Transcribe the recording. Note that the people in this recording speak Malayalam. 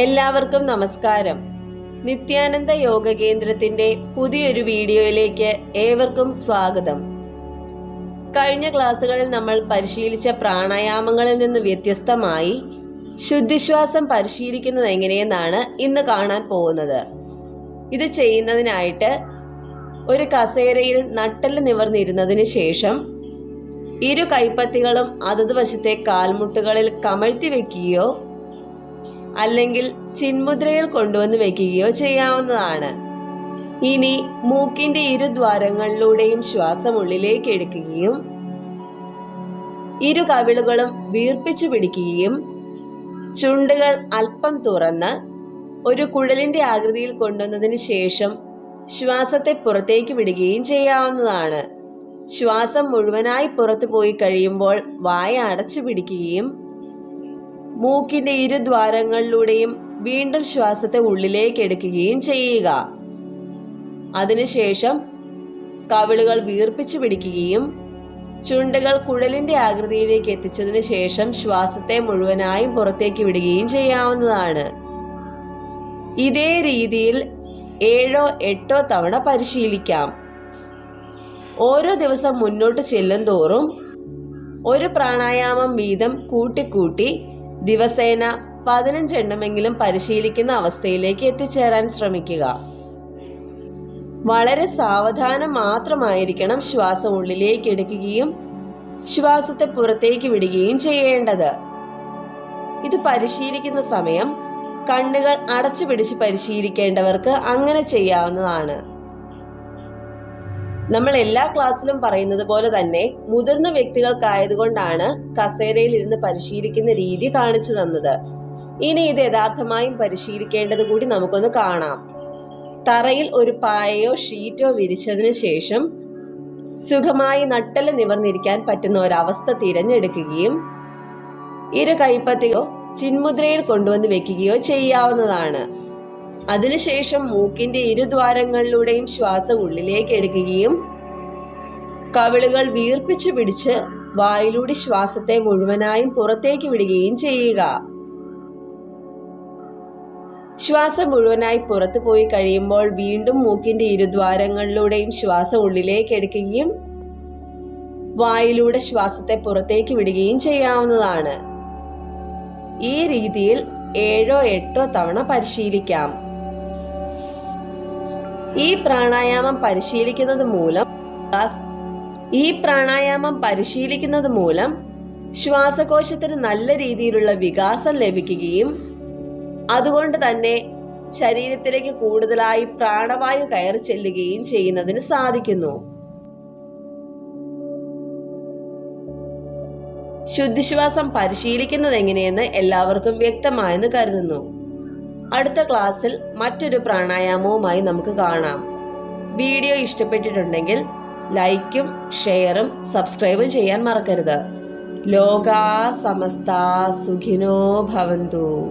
എല്ലാവർക്കും നമസ്കാരം. നിത്യാനന്ദ യോഗ കേന്ദ്രത്തിന്റെ പുതിയൊരു വീഡിയോയിലേക്ക് ഏവർക്കും സ്വാഗതം. കഴിഞ്ഞ ക്ലാസ്സുകളിൽ നമ്മൾ പരിശീലിച്ച പ്രാണായാമങ്ങളിൽ നിന്ന് വ്യത്യസ്തമായി ശുദ്ധിശ്വാസം പരിശീലിക്കുന്നത് എങ്ങനെയെന്നാണ് ഇന്ന് കാണാൻ പോകുന്നത്. ഇത് ചെയ്യുന്നതിനായിട്ട് ഒരു കസേരയിൽ നട്ടൽ നിവർന്നിരുന്നതിന് ശേഷം ഇരു കൈപ്പത്തികളും അതത് വശത്തെ കാൽമുട്ടുകളിൽ കമഴ്ത്തി വെക്കുകയോ അല്ലെങ്കിൽ ചിന്മുദ്രയിൽ കൊണ്ടുവന്ന് വെക്കുകയോ ചെയ്യാവുന്നതാണ്. ഇനി മൂക്കിന്റെ ഇരു ദ്വാരങ്ങളിലൂടെയും ശ്വാസം ഉള്ളിലേക്ക് എടുക്കുകയും ഇരു കവിളുകളും വീർപ്പിച്ചു പിടിക്കുകയും ചുണ്ടുകൾ അല്പം തുറന്ന് ഒരു കുഴലിന്റെ ആകൃതിയിൽ കൊണ്ടുവന്നതിന് ശേഷം ശ്വാസത്തെ പുറത്തേക്ക് വിടുകയും ചെയ്യാവുന്നതാണ്. ശ്വാസം മുഴുവനായി പുറത്തു പോയി കഴിയുമ്പോൾ വായ അടച്ചു പിടിക്കുകയും മൂക്കിന്റെ ഇരുദ്വാരങ്ങളിലൂടെയും വീണ്ടും ശ്വാസത്തെ ഉള്ളിലേക്ക് എടുക്കുകയും ചെയ്യുക. അതിനുശേഷം കവിളുകൾ വീർപ്പിച്ചു പിടിക്കുകയും ചുണ്ടുകൾ കുഴലിന്റെ ആകൃതിയിലേക്ക് എത്തിച്ചതിന് ശേഷം ശ്വാസത്തെ മുഴുവനായും പുറത്തേക്ക് വിടുകയും ചെയ്യാവുന്നതാണ്. ഇതേ രീതിയിൽ ഏഴോ എട്ടോ തവണ പരിശീലിക്കാം. ഓരോ ദിവസം മുന്നോട്ട് ചെല്ലും തോറും ഒരു പ്രാണായാമം വീതം കൂട്ടിക്കൂട്ടി ദിവസേന പതിനഞ്ചെണ്ണമെങ്കിലും പരിശീലിക്കുന്ന അവസ്ഥയിലേക്ക് എത്തിച്ചേരാൻ ശ്രമിക്കുക. വളരെ സാവധാനം മാത്രമായിരിക്കണം ശ്വാസം ഉള്ളിലേക്ക് എടുക്കുകയും ശ്വാസത്തെ പുറത്തേക്ക് വിടുകയും ചെയ്യേണ്ടത്. ഇത് പരിശീലിക്കുന്ന സമയം കണ്ണുകൾ അടച്ചു പിടിച്ച് പരിശീലിക്കേണ്ടവർക്ക് അങ്ങനെ ചെയ്യാവുന്നതാണ്. നമ്മൾ എല്ലാ ക്ലാസ്സിലും പറയുന്നത് പോലെ തന്നെ മുതിർന്ന വ്യക്തികൾക്കായതുകൊണ്ടാണ് കസേരയിൽ ഇരുന്ന് പരിശീലിക്കുന്ന രീതി കാണിച്ചു തന്നത്. ഇനി ഇത് യഥാർത്ഥമായും പരിശീലിക്കേണ്ടത് കൂടി നമുക്കൊന്ന് കാണാം. തറയിൽ ഒരു പായയോ ഷീറ്റോ വിരിച്ചതിന് ശേഷം സുഖമായി നട്ടൽ നിവർന്നിരിക്കാൻ പറ്റുന്ന ഒരവസ്ഥ തിരഞ്ഞെടുക്കുകയും ഇരു കൈപ്പത്തിയോ ചിന്മുദ്രയിൽ കൊണ്ടുവന്ന് വെക്കുകയോ ചെയ്യാവുന്നതാണ്. അതിനുശേഷം മൂക്കിന്റെ ഇരുദ്വാരങ്ങളിലൂടെയും ശ്വാസം ഉള്ളിലേക്ക് എടുക്കുകയും കവിളുകൾ വീർപ്പിച്ചു പിടിച്ച് വായിലൂടെ ശ്വാസത്തെ മുഴുവനായും പുറത്തേക്ക് വിടുകയും ചെയ്യുക. ശ്വാസം മുഴുവനായി പുറത്തു പോയി കഴിയുമ്പോൾ വീണ്ടും മൂക്കിന്റെ ഇരുദ്വാരങ്ങളിലൂടെയും ശ്വാസം ഉള്ളിലേക്ക് എടുക്കുകയും വായിലൂടെ ശ്വാസത്തെ പുറത്തേക്ക് വിടുകയും ചെയ്യാവുന്നതാണ്. ഈ രീതിയിൽ ഏഴോ എട്ടോ തവണ പരിശീലിക്കാം. ഈ പ്രാണായാമം പരിശീലിക്കുന്നത് മൂലം ഈ പ്രാണായാമം പരിശീലിക്കുന്നത് മൂലം ശ്വാസകോശത്തിന് നല്ല രീതിയിലുള്ള വികാസം ലഭിക്കുകയും അതുകൊണ്ട് തന്നെ ശരീരത്തിലേക്ക് കൂടുതലായി പ്രാണവായു കയറി ചെല്ലുകയും ചെയ്യുന്നതിന് സാധിക്കുന്നു. ശുദ്ധിശ്വാസം പരിശീലിക്കുന്നത് എങ്ങനെയെന്ന് എല്ലാവർക്കും വ്യക്തമായെന്ന് കരുതുന്നു. അടുത്ത ക്ലാസ്സിൽ മറ്റൊരു പ്രാണായാമവുമായി നമുക്ക് കാണാം. വീഡിയോ ഇഷ്ടപ്പെട്ടിട്ടുണ്ടെങ്കിൽ ലൈക്കും ഷെയറും സബ്സ്ക്രൈബും ചെയ്യാൻ മറക്കരുത്. ലോകാ സമസ്ത സുഖിനോ ഭവന്തു.